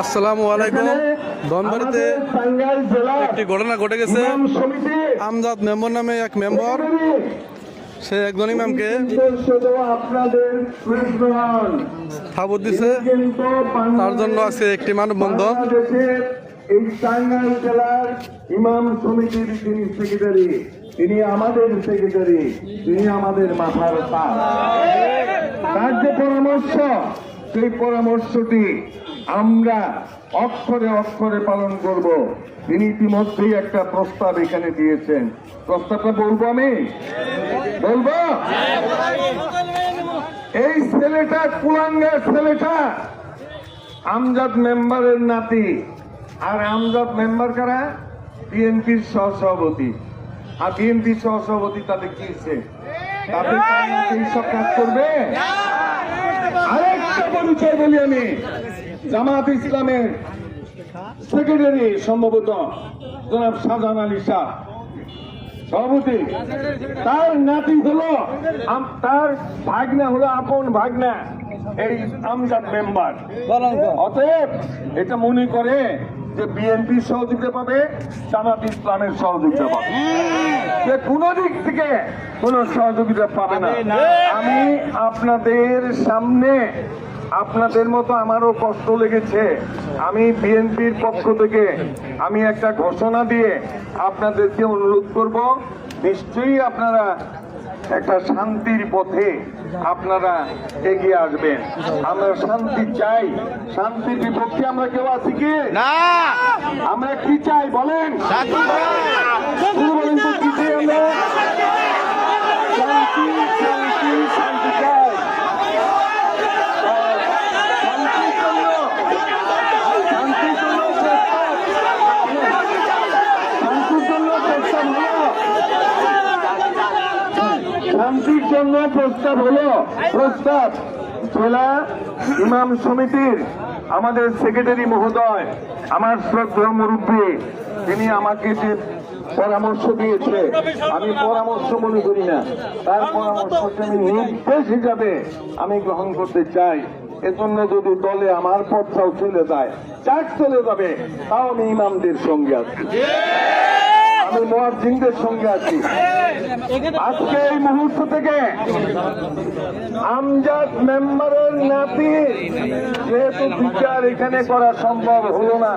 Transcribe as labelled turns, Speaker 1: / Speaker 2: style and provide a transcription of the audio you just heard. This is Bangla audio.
Speaker 1: আসসালামু আলাইকুম। ধনবাড়িতে একটি ঘটনা ঘটে গেছে। আমজাদ মেম্বার নামে এক মেম্বার। সে একজন ইমামকে থাবত দিছে। তার জন্য আছে একটি মানববন্ধন।
Speaker 2: এই টাঙ্গাইল জেলার ইমাম সমিতির সেক্রেটারি তিনি আমাদের সেক্রেটারি তিনি আমাদের মাথার তার যে পরামর্শ সেই পরামর্শটি আমরা অক্ষরে অক্ষরে পালন করব। তিনি ইতিমধ্যেই একটা প্রস্তাব এখানে দিয়েছেন। প্রস্তাবটা বলব আমি? বলব? এই ছেলেটা, কুলাঙ্গার ছেলেটা, আমজাদ মেম্বারের নাতি। আর আমজাদ মেম্বার কারা? বিএনপির সহসভাপতি। আর বিএনপির সহসভাপতি তাদের কি তাদের তার নাতি সব কাজ করবে? পরিচয় বলি আমি। জামাত ইসলামের সেক্রেটারি সম্ভবত জনাব শাহজাহান আলী শাহ। সভাপতি তার নাতি হলো তার ভাগনা হলো আপন ভাগনা এই আমজাদ মেম্বার অতএব এটা মনে করে যে বিএনপি সহযোগিতা পাবে জামাত ইসলামের সহযোগিতা পাবে। যে কোনো দিক থেকে কোনো সহযোগিতা পাবে না। আমি আপনাদের সামনে আপনাদের মতো আমারও কষ্ট লেগেছে। আমি বিএনপির পক্ষ থেকে আমি একটা ঘোষণা দিয়ে আপনাদেরকে অনুরোধ করব নিশ্চয়ই আপনারা একটা শান্তির পথে আপনারা এগিয়ে আসবেন। আমরা শান্তি চাই। শান্তির বিপক্ষে আমরা কেউ আছি কি?
Speaker 3: না।
Speaker 2: আমরা কি চাই বলেন? শান্তির জন্য প্রস্তাব হলো। প্রস্তাব। জেলা ইমাম সমিতির আমাদের সেক্রেটারি মহোদয়, আমার শ্রদ্ধা মুরব্বী, তিনি আমাকে যে পরামর্শ দিয়েছে, আমি পরামর্শ মনে করি না। তার পরামর্শকে আমি নির্দেশ হিসাবে আমি গ্রহণ করতে চাই। এজন্য যদি দলে আমার পথটাও চলে যায় চাক চলে যাবে, তাও আমি ইমামদের সঙ্গে আছি। আমি মহাজিনদের সঙ্গে আছি আজকে এই মুহূর্ত থেকে আমজাদ মেম্বারের নাতি যেহেতু বিচার এখানে করা সম্ভব হলো না